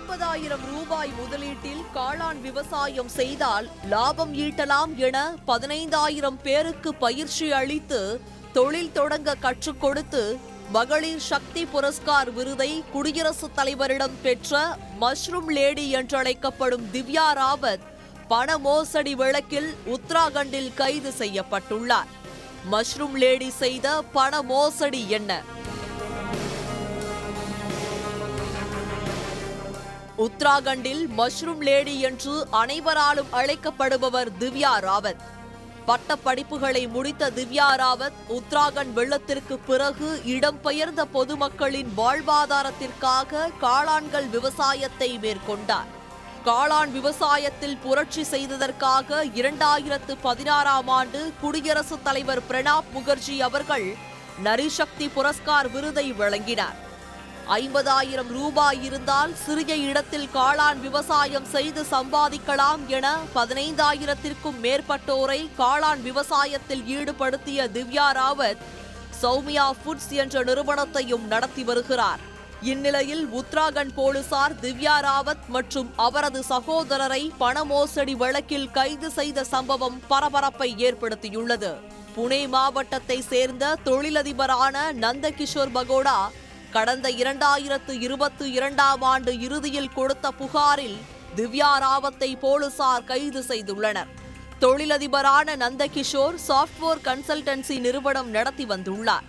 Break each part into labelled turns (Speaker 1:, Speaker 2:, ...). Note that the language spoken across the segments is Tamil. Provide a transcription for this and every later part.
Speaker 1: ஐம்பதாயிரம் ரூபாய் முதலீட்டில் காளான் விவசாயம் செய்தால் லாபம் ஈட்டலாம் என பதினைந்தாயிரம் பேருக்கு பயிற்சி அளித்து தொழில் தொடங்க கற்றுக் கொடுத்து மகளிர் சக்தி புரஸ்கார் விருதை குடியரசுத் தலைவரிடம் பெற்ற மஷ்ரூம் லேடி என்றழைக்கப்படும் திவ்யா ராவத் பண மோசடி வழக்கில் உத்தராகண்டில் கைது செய்யப்பட்டுள்ளார். மஷ்ரூம் லேடி செய்த பண மோசடி என்ன? உத்தராகண்டில் மஷ்ரூம் லேடி என்று அனைவராலும் அழைக்கப்படுபவர் திவ்யா ராவத். பட்ட படிப்புகளை முடித்த திவ்யா ராவத் உத்தராகண்ட் வெள்ளத்திற்கு பிறகு இடம்பெயர்ந்த பொதுமக்களின் வாழ்வாதாரத்திற்காக காளான்கள் விவசாயத்தை மேற்கொண்டார். காளான் விவசாயத்தில் புரட்சி செய்ததற்காக இரண்டாயிரத்து பதினாறாம் ஆண்டு குடியரசுத் தலைவர் பிரணாப் முகர்ஜி அவர்கள் நரிசக்தி புரஸ்கார் விருதை வழங்கினார். ஐம்பதாயிரம் ரூபாய் இருந்தால் சிறிய இடத்தில் காளான் விவசாயம் செய்து சம்பாதிக்கலாம் என பதினைந்தாயிரத்திற்கும் மேற்பட்டோரை காளான் விவசாயத்தில் ஈடுபடுத்திய திவ்யா ராவத் சௌமியா ஃபுட்ஸ் என்ற நிறுவனத்தையும் நடத்தி வருகிறார். இந்நிலையில் உத்தராகண்ட் போலீசார் திவ்யா ராவத் மற்றும் அவரது சகோதரரை பண மோசடி வழக்கில் கைது செய்த சம்பவம் பரபரப்பை ஏற்படுத்தியுள்ளது. புனே மாவட்டத்தை சேர்ந்த தொழிலதிபரான நந்தகிஷோர் பகோடா கடந்த இரண்டாயிரத்து இருபத்தி இரண்டாம் ஆண்டு இறுதியில் கொடுத்த புகாரில் திவ்யா ராவத்தை போலீசார் கைது செய்துள்ளனர். தொழிலதிபரான நந்தகிஷோர் சாஃப்ட்வேர் கன்சல்டன்சி நிறுவனம் நடத்தி வந்துள்ளார்.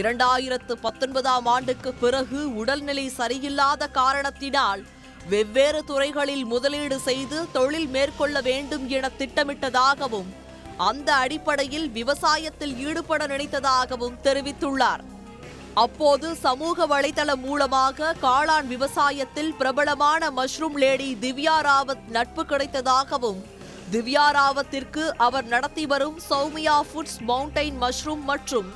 Speaker 1: இரண்டாயிரத்து பத்தொன்பதாம் ஆண்டுக்கு பிறகு உடல்நிலை சரியில்லாத காரணத்தினால் வெவ்வேறு துறைகளில் முதலீடு செய்து தொழில் மேற்கொள்ள வேண்டும் என திட்டமிட்டதாகவும் அந்த அடிப்படையில் விவசாயத்தில் ஈடுபட நினைத்ததாகவும் தெரிவித்துள்ளார். அப்போது சமூக வலைதளம் மூலமாக காளான் விவசாயத்தில் பிரபலமான மஷ்ரூம் லேடி திவ்யா ராவத் நட்பு கிடைத்ததாகவும் திவ்யா ராவத்திற்கு அவர் நடத்தி வரும் சௌமியா ஃபுட்ஸ் மவுண்டைன் மஷ்ரூம் மற்றும்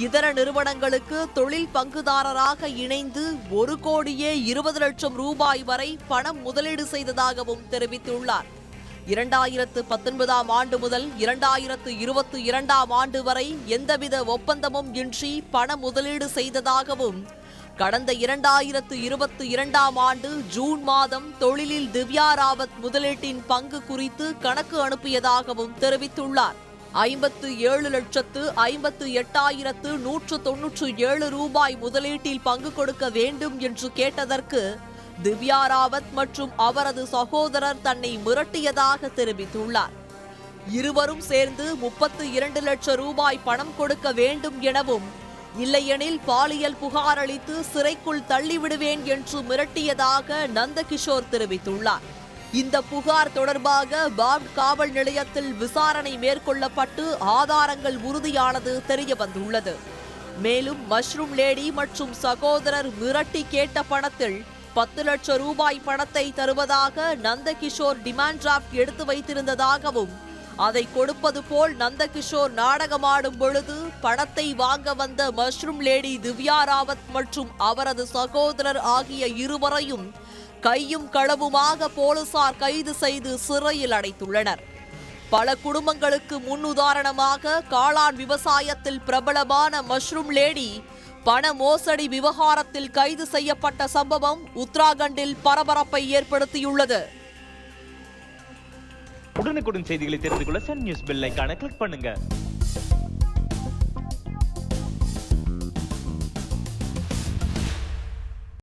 Speaker 1: இதர நிறுவனங்களுக்கு தொழில் பங்குதாரராக இணைந்து ஒரு கோடியே இருபது லட்சம் ரூபாய் வரை பணம் முதலீடு செய்ததாகவும் தெரிவித்துள்ளார். இரண்டாயிரத்து பத்தொன்பதாம் ஆண்டு முதல் இரண்டாயிரத்து இருபத்தி இரண்டாம் ஆண்டு வரை எந்தவித ஒப்பந்தமும் இன்றி பண முதலீடு செய்ததாகவும் கடந்த இரண்டாயிரத்து இருபத்தி இரண்டாம் ஆண்டு ஜூன் மாதம் தொழிலில் திவ்யா ராவத் முதலீட்டின் பங்கு குறித்து கணக்கு அனுப்பியதாகவும் தெரிவித்துள்ளார். ஐம்பத்து ஏழு லட்சத்து ஐம்பத்து எட்டாயிரத்து நூற்று தொன்னூற்று ஏழு ரூபாய் முதலீட்டில் பங்கு கொடுக்க வேண்டும் என்று கேட்டதற்கு திவ்யா ராவத் மற்றும் அவரது சகோதரர் தன்னை மிரட்டியதாக தெரிவித்துள்ளார். இருவரும் சேர்ந்து முப்பத்து இரண்டு லட்சம் ரூபாய் பணம் கொடுக்க வேண்டும் எனவும் இல்லையெனில் பாலியல் புகார் அளித்து சிறைக்குள் தள்ளிவிடுவேன் என்று மிரட்டியதாக நந்தகிஷோர் தெரிவித்துள்ளார். இந்த புகார் தொடர்பாக பாப் காவல் நிலையத்தில் விசாரணை மேற்கொள்ளப்பட்டு ஆதாரங்கள் உறுதியானது தெரியவந்துள்ளது. மேலும் மஷ்ரூம் லேடி மற்றும் சகோதரர் மிரட்டி கேட்ட பணத்தில் பத்து லட்சம் ரூபாய் பணத்தை தருவதாக நந்தகிஷோர் டிமாண்ட் டிராஃப்ட் எடுத்து வைத்திருந்ததாகவும் அதை கொடுப்பது போல் நந்தகிஷோர் நாடகமாடும் பொழுது பணத்தை வாங்க வந்த மஷ்ரூம் லேடி திவ்யா ராவத் மற்றும் அவரது சகோதரர் ஆகிய இருவரையும் கையும் களவுமாக போலீசார் கைது செய்து சிறையில் அடைத்துள்ளனர். பல குடும்பங்களுக்கு முன்னுதாரணமாக காளான் விவசாயத்தில் பிரபலமான மஷ்ரூம் லேடி பண மோசடி விவகாரத்தில் கைது செய்யப்பட்ட சம்பவம் உத்தராகண்டில் பரபரப்பை ஏற்படுத்தியுள்ளது.
Speaker 2: உடனுக்குடன் செய்திகளை தெரிந்து கொள்ள சன் நியூஸ் பெல் ஐகானை கிளிக் பண்ணுங்க.